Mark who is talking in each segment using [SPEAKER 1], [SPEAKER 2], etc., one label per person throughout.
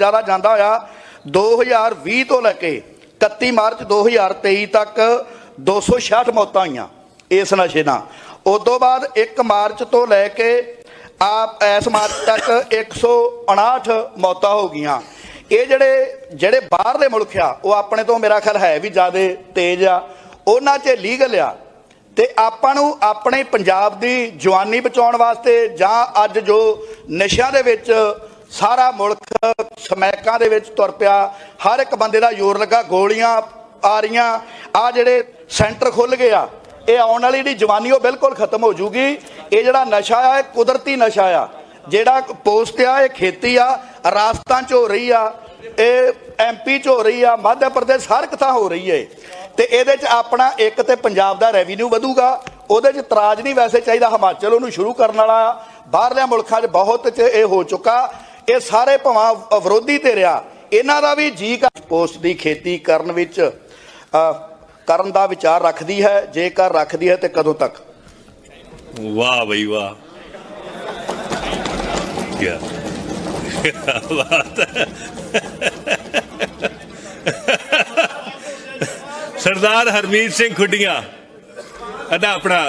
[SPEAKER 1] ਜ਼ਿਆਦਾ ਜਾਂਦਾ ਹੋਇਆ 2020 ਤੋਂ ਲੈ ਕੇ 31 ਮਾਰਚ 2023 ਤੱਕ 266 ਮੌਤਾਂ ਹੋਈਆਂ ਇਸ ਨਸ਼ੇ ਨਾਲ। ਉਸ ਤੋਂ ਬਾਅਦ 1 ਮਾਰਚ ਤੋਂ ਲੈ ਕੇ ਆਪ ਇਸ ਮਾਰਚ ਤੱਕ 159 ਮੌਤਾਂ ਹੋ ਗਈਆਂ। ਇਹ ਜਿਹੜੇ ਜਿਹੜੇ ਬਾਹਰਲੇ ਮੁਲਕ ਆ, ਉਹ ਆਪਣੇ ਤੋਂ ਮੇਰਾ ਖਿਆਲ ਹੈ ਵੀ ਜ਼ਿਆਦਾ ਤੇਜ਼ ਆ। ਉਹਨਾਂ 'ਚ ਲੀਗਲ ਆ। ਤੇ ਆਪਾਂ ਨੂੰ ਆਪਣੇ ਪੰਜਾਬ ਦੀ ਜਵਾਨੀ ਬਚਾਉਣ ਵਾਸਤੇ ਜਾਂ ਅੱਜ ਜੋ ਨਸ਼ਿਆਂ ਦੇ ਵਿੱਚ ਸਾਰਾ ਮੁਲਕ ਸਮੈਕਾਂ ਦੇ ਵਿੱਚ ਤੁਰ ਪਿਆ। ਹਰ ਇੱਕ ਬੰਦੇ ਦਾ ਜ਼ੋਰ ਲੱਗਾ, ਗੋਲੀਆਂ ਆ ਰਹੀਆਂ। ਆ ਜਿਹੜੇ ਸੈਂਟਰ ਖੁੱਲ ਗਏ ਆ, ਇਹ ਆਉਣ ਵਾਲੀ ਜਿਹੜੀ ਜਵਾਨੀ ਉਹ ਬਿਲਕੁਲ ਖਤਮ ਹੋ ਜੂਗੀ। ਇਹ ਜਿਹੜਾ ਨਸ਼ਾ ਆ, ਇਹ ਕੁਦਰਤੀ ਨਸ਼ਾ ਆ। ਜਿਹੜਾ ਪੋਸਟ ਆ, ਇਹ ਖੇਤੀ ਆ, ਰਾਜਸਥਾਨ ਚ ਹੋ ਰਹੀ ਆ, ਇਹ ਐਮਪੀ ਚ ਹੋ ਰਹੀ ਆ, ਮੱਧ ਪ੍ਰਦੇਸ਼ ਹਰ ਕਿਥਾਂ ਹੋ ਰਹੀ ਏ। ਤੇ ਇਹਦੇ ਚ ਆਪਣਾ ਇੱਕ ਤੇ ਪੰਜਾਬ ਦਾ ਰੈਵਨਿਊ ਵਧੂਗਾ, ਉਹਦੇ ਚ ਤਰਾਜ ਨਹੀਂ ਵੈਸੇ ਚਾਹੀਦਾ, ਹਿਮਾਚਲ ਉਹਨੂੰ ਸ਼ੁਰੂ ਕਰਨ ਵਾਲਾ ਆ। ਬਾਹਰਲੇ ਮੁਲਕਾਂ 'ਚ ਬਹੁਤ ਚ ਇਹ ਹੋ ਚੁੱਕਾ। ਇਹ ਸਾਰੇ ਭਵਾਂ ਵਿਰੋਧੀ ਤੇ ਰਿਹਾ ਇਹਨਾਂ ਦਾ ਵੀ ਜੀ ਪੋਸਟ ਦੀ ਖੇਤੀ ਕਰਨ ਵਿੱਚ ਕਰਨ ਦਾ ਵਿਚਾਰ ਰੱਖਦੀ ਹੈ, ਜੇਕਰ ਰੱਖਦੀ ਹੈ ਤੇ ਕਦੋਂ ਤੱਕ?
[SPEAKER 2] ਵਾਹ ਬਈ ਵਾਹ। ਕੀ ਬਾਤ ਸਰਦਾਰ ਹਰਮੀਤ ਸਿੰਘ ਖੁੱਡੀਆਂ। ਅਦਾ ਆਪਣਾ,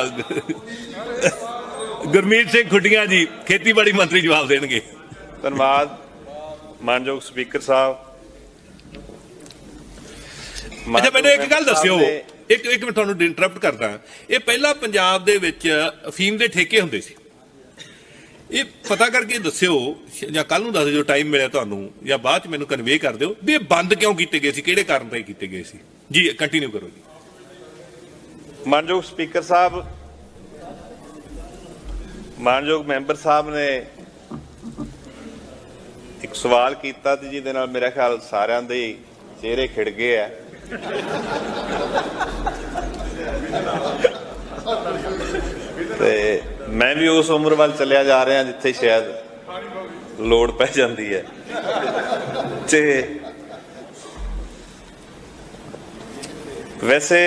[SPEAKER 2] ਗੁਰਮੀਤ ਸਿੰਘ ਖੁੱਡੀਆਂ ਜੀ, ਖੇਤੀਬਾੜੀ ਮੰਤਰੀ ਜਵਾਬ ਦੇਣਗੇ।
[SPEAKER 3] ਧੰਨਵਾਦ। ਮਾਨਯੋਗ ਸਪੀਕਰ ਸਾਹਿਬ।
[SPEAKER 2] ਅੱਛਾ ਮੈਨੂੰ ਇੱਕ ਗੱਲ ਦੱਸਿਓ। ਇੱਕ ਇੱਕ ਮੈਂ ਤੁਹਾਨੂੰ ਇੰਟਰਰਪਟ ਕਰਦਾ। ਇਹ ਪਹਿਲਾਂ ਪੰਜਾਬ ਦੇ ਵਿੱਚ ਅਫੀਮ ਦੇ ਠੇਕੇ ਹੁੰਦੇ ਸੀ। ਇਹ ਪਤਾ ਕਰਕੇ ਦੱਸਿਓ ਜਾਂ ਕੱਲ ਨੂੰ ਦੱਸ ਦਿਓ ਟਾਈਮ ਮਿਲਿਆ ਤੁਹਾਨੂੰ ਜਾਂ ਬਾਅਦ ਚ ਮੈਨੂੰ ਕਨਵੇ ਕਰ ਦਿਓ ਵੀ ਇਹ ਬੰਦ ਕਿਉਂ ਕੀਤੇ ਗਏ ਸੀ ਕਿਹੜੇ ਕਾਰਨ ਤੇ ਕੀਤੇ ਗਏ ਸੀ। ਜੀ ਕੰਟੀਨਿਊ ਕਰੋ ਜੀ।
[SPEAKER 3] ਮਾਨਯੋਗ ਸਪੀਕਰ ਸਾਹਿਬ ਮਾਨਯੋਗ ਮੈਂਬਰ ਸਾਹਿਬ ਨੇ ਇੱਕ ਸਵਾਲ ਕੀਤਾ ਤੇ ਜਿਹਦੇ ਨਾਲ ਮੇਰਾ ਖਿਆਲ ਸਾਰਿਆਂ ਦੇ ਚਿਹਰੇ ਖਿੜ ਗਏ ਆ। ਤੇ ਮੈਂ ਵੀ ਉਸ ਉਮਰ ਵੱਲ ਚੱਲਿਆ ਜਾ ਰਿਹਾ ਜਿੱਥੇ ਸ਼ਾਇਦ ਲੋੜ ਪੈ ਜਾਂਦੀ ਹੈ। ਤੇ ਵੈਸੇ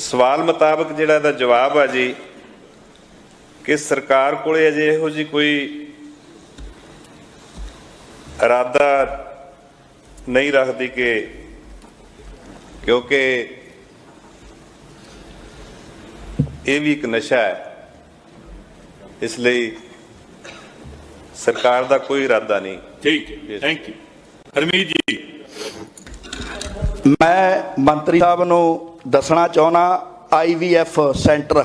[SPEAKER 3] ਸਵਾਲ ਮੁਤਾਬਕ ਜਿਹੜਾ ਇਹਦਾ ਜਵਾਬ ਆ ਜੀ, ਕਿ ਸਰਕਾਰ ਕੋਲੇ ਅਜੇ ਇਹੋ ਜੀ ਕੋਈ ਇਰਾਦਾ ਨਹੀਂ ਰੱਖਦੀ ਕਿ ਕਿਉਂਕਿ ਇਹ ਵੀ ਇੱਕ ਨਸ਼ਾ ਹੈ। ਇਸ ਲਈ ਸਰਕਾਰ ਦਾ ਕੋਈ ਇਰਾਦਾ ਨਹੀਂ।
[SPEAKER 2] ਠੀਕ ਹੈ। ਥੈਂਕ ਯੂ ਹਰਮੀਤ ਜੀ।
[SPEAKER 1] ਮੈਂ ਮੰਤਰੀ ਸਾਹਿਬ ਨੂੰ ਦੱਸਣਾ ਚਾਹੁੰਦਾ ਆਈਵੀਐਫ ਸੈਂਟਰ।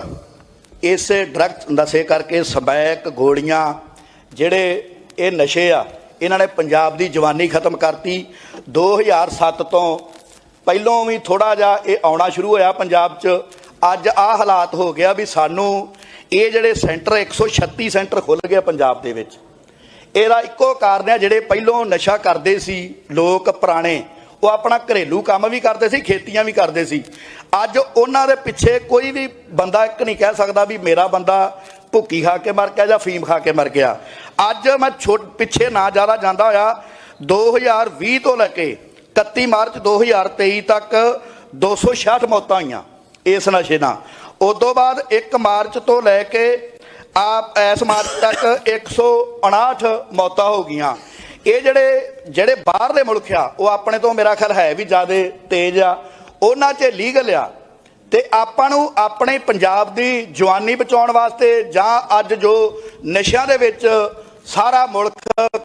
[SPEAKER 1] ਇਸੇ ਡਰੱਗ ਨਸ਼ੇ ਕਰਕੇ ਸਬੈਕ ਗੋਲੀਆਂ ਜਿਹੜੇ ਇਹ ਨਸ਼ੇ ਆ ਇਹਨਾਂ ਨੇ ਪੰਜਾਬ ਦੀ ਜਵਾਨੀ ਖਤਮ ਕਰਤੀ। 2007 ਤੋਂ ਪਹਿਲੋਂ ਵੀ ਥੋੜਾ ਜਿਹਾ ਇਹ ਆਉਣਾ ਸ਼ੁਰੂ ਹੋਇਆ ਪੰਜਾਬ 'ਚ। ਅੱਜ ਆ ਹਾਲਾਤ ਹੋ ਗਿਆ ਵੀ ਸਾਨੂੰ ਇਹ ਜਿਹੜੇ ਸੈਂਟਰ 136 ਸੈਂਟਰ ਖੁੱਲ ਗਏ ਪੰਜਾਬ ਦੇ ਵਿੱਚ। ਇਹਦਾ ਇੱਕੋ ਕਾਰਨ ਹੈ ਜਿਹੜੇ ਪਹਿਲੋਂ ਨਸ਼ਾ ਕਰਦੇ ਸੀ ਲੋਕ ਪੁਰਾਣੇ, ਉਹ ਆਪਣਾ ਘਰੇਲੂ ਕੰਮ ਵੀ ਕਰਦੇ ਸੀ, ਖੇਤੀਆਂ ਵੀ ਕਰਦੇ ਸੀ। ਅੱਜ ਉਹਨਾਂ ਦੇ ਪਿੱਛੇ ਕੋਈ ਵੀ ਬੰਦਾ ਇੱਕ ਨਹੀਂ ਕਹਿ ਸਕਦਾ ਵੀ ਮੇਰਾ ਬੰਦਾ ਭੁੱਕੀ ਖਾ ਕੇ ਮਰ ਗਿਆ ਜਾਂ ਫੀਮ ਖਾ ਕੇ ਮਰ ਗਿਆ? ਅੱਜ ਮੈਂ ਛੋਟ, ਪਿੱਛੇ ਨਾ ਜ਼ਿਆਦਾ ਜਾਂਦਾ ਹੋਇਆ 2020 ਤੋਂ ਲੈ ਕੇ 31 ਮਾਰਚ 2023 ਤੱਕ 266 ਮੌਤਾਂ ਹੋਈਆਂ ਇਸ ਨਸ਼ੇ ਨਾਲ। ਉਸ ਤੋਂ ਬਾਅਦ 1 ਮਾਰਚ ਤੋਂ ਲੈ ਕੇ ਆਪ, ਇਸ ਮਾਰਚ ਤੱਕ 159 ਮੌਤਾਂ ਹੋ ਗਈਆਂ। ਇਹ ਜਿਹੜੇ ਜਿਹੜੇ ਬਾਹਰਲੇ ਮੁਲਕ ਆ, ਉਹ ਆਪਣੇ ਤੋਂ ਮੇਰਾ ਖਿਆਲ ਹੈ ਵੀ ਜ਼ਿਆਦਾ ਤੇਜ਼ ਆ। ਉਹਨਾਂ 'ਚ ਲੀਗਲ ਆ ਤੇ ਆਪਾਂ ਨੂੰ ਆਪਣੇ ਪੰਜਾਬ ਦੀ ਜਵਾਨੀ ਬਚਾਉਣ ਵਾਸਤੇ ਜਾਂ ਅੱਜ ਜੋ ਨਸ਼ਿਆਂ ਦੇ ਵਿੱਚ ਸਾਰਾ ਮੁਲਕ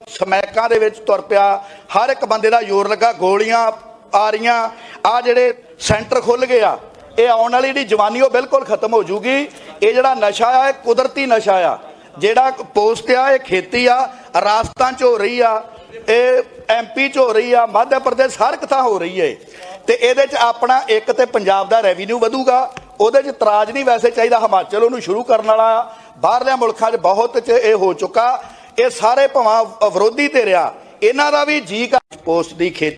[SPEAKER 1] ਸਮੈਕਾਂ ਦੇ ਵਿੱਚ ਤੁਰ ਪਿਆ, ਹਰ ਇੱਕ ਬੰਦੇ ਦਾ ਜ਼ੋਰ ਲੱਗਾ, ਗੋਲੀਆਂ ਆ ਰਹੀਆਂ, ਆ ਜਿਹੜੇ ਸੈਂਟਰ ਖੁੱਲ ਗਏ ਆ, ਇਹ ਆਉਣ ਵਾਲੀ ਜਿਹੜੀ ਜਵਾਨੀ ਉਹ ਬਿਲਕੁਲ ਖਤਮ ਹੋ ਜੂਗੀ। ਇਹ ਜਿਹੜਾ ਨਸ਼ਾ ਆ, ਇਹ ਕੁਦਰਤੀ ਨਸ਼ਾ ਆ, ਜਿਹੜਾ ਪੋਸਟ ਆ, ਇਹ ਖੇਤੀ ਆ, ਰਾਜਸਥਾਨ ਚ ਹੋ ਰਹੀ ਆ, ਇਹ ਐਮਪੀ ਚ ਹੋ ਰਹੀ ਆ, ਮੱਧ ਪ੍ਰਦੇਸ਼ ਹਰ ਕਿਥਾਂ ਹੋ ਰਹੀ ਏ। ਤੇ ਇਹਦੇ ਚ ਆਪਣਾ ਇੱਕ ਤੇ ਪੰਜਾਬ ਦਾ ਰੈਵਨਿਊ ਵਧੂਗਾ, ਉਹਦੇ ਚ ਤਰਾਜ ਨਹੀਂ ਵੈਸੇ ਚਾਹੀਦਾ, ਹਿਮਾਚਲ ਉਹਨੂੰ ਸ਼ੁਰੂ ਕਰਨ ਵਾਲਾ ਆ ਬਾਹਰਲੇ ਮੁਲਕਾਂ 'ਚ ਬਹੁਤ ਚ ਇਹ ਹੋ ਚੁੱਕਾ, ਇਹ ਸਾਰੇ ਭਾਵਾਂ ਵਿਰੋਧੀ ਤੇ ਰਿਹਾ। ਇਹਨਾਂ ਦਾ ਵੀ ਜੀ ਕਰ ਪੋਸਟ ਦੀ ਖੇਤੀ